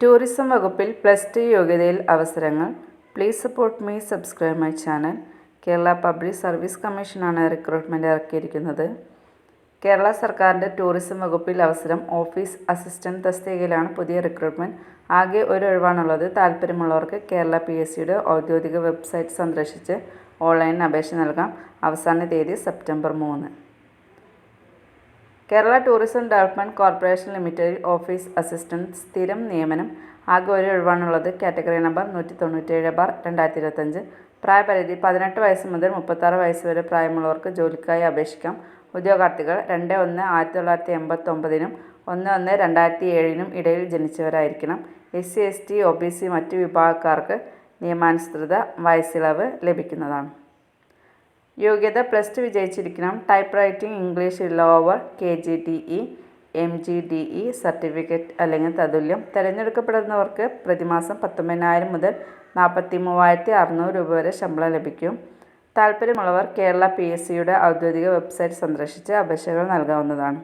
Tourism വകുപ്പിൽ plus two യോഗ്യതയിൽ അവസരങ്ങൾ. Please support me subscribe my channel. Kerala public service കമ്മീഷനാണ് റിക്രൂട്ട്മെന്റ് ഇറക്കിയിരിക്കുന്നത്. കേരള സർക്കാരിന്റെ ടൂറിസം വകുപ്പിൽ അവസരം ഓഫീസ് അസിസ്റ്റന്റ് തസ്തികയിലാണ് പുതിയ റിക്രൂട്ട്മെന്റ് ആകെ ഒരു ഒഴിവാണുള്ളത്. താല്പര്യമുള്ളവർക്ക് കേരള പി എസ് സിയുടെ ഔദ്യോഗിക വെബ്സൈറ്റ് സന്ദർശിച്ച് ഓൺലൈൻ അപേക്ഷ നൽകാം. അവസാന തീയതി സെപ്റ്റംബർ മൂന്ന്. Kerala tourism development corporation limited office assistant സ്ഥിരം നിയമനം ആകെ ഒരു ഒഴിവാണുള്ളത്. കാറ്റഗറി നമ്പർ നൂറ്റി തൊണ്ണൂറ്റേഴ് ബാർ രണ്ടായിരത്തി ഇരുപത്തഞ്ച് പ്രായപരിധി പതിനെട്ട് വയസ്സ് മുതൽ മുപ്പത്താറ് വയസ്സ് വരെ പ്രായമുള്ളവർക്ക് ജോലിക്കായി അപേക്ഷിക്കാം. ഉദ്യോഗാർത്ഥികൾ രണ്ട് ഒന്ന് ആയിരത്തി തൊള്ളായിരത്തി എൺപത്തൊമ്പതിനും ഒന്ന് ഒന്ന് രണ്ടായിരത്തി ഏഴിനും ഇടയിൽ ജനിച്ചവരായിരിക്കണം. S C S T O B C മറ്റ് വിഭാഗക്കാർക്ക് നിയമാനുസൃത വയസ്സിളവ് ലഭിക്കുന്നതാണ്. യോഗ്യത plus two വിജയിച്ചിരിക്കണം. Type writing English lower K G D E M G D E certificate അല്ലെങ്കിൽ തതുല്യം. തിരഞ്ഞെടുക്കപ്പെടുന്നവർക്ക് പ്രതിമാസം പത്തൊമ്പതിനായിരം മുതൽ നാൽപ്പത്തി മൂവായിരത്തി അറുന്നൂറ് രൂപ വരെ ശമ്പളം ലഭിക്കും. താല്പര്യമുള്ളവർ കേരള പി എസ് സിയുടെ ഔദ്യോഗിക വെബ്സൈറ്റ് സന്ദർശിച്ച് അപേക്ഷകൾ നൽകാവുന്നതാണ്.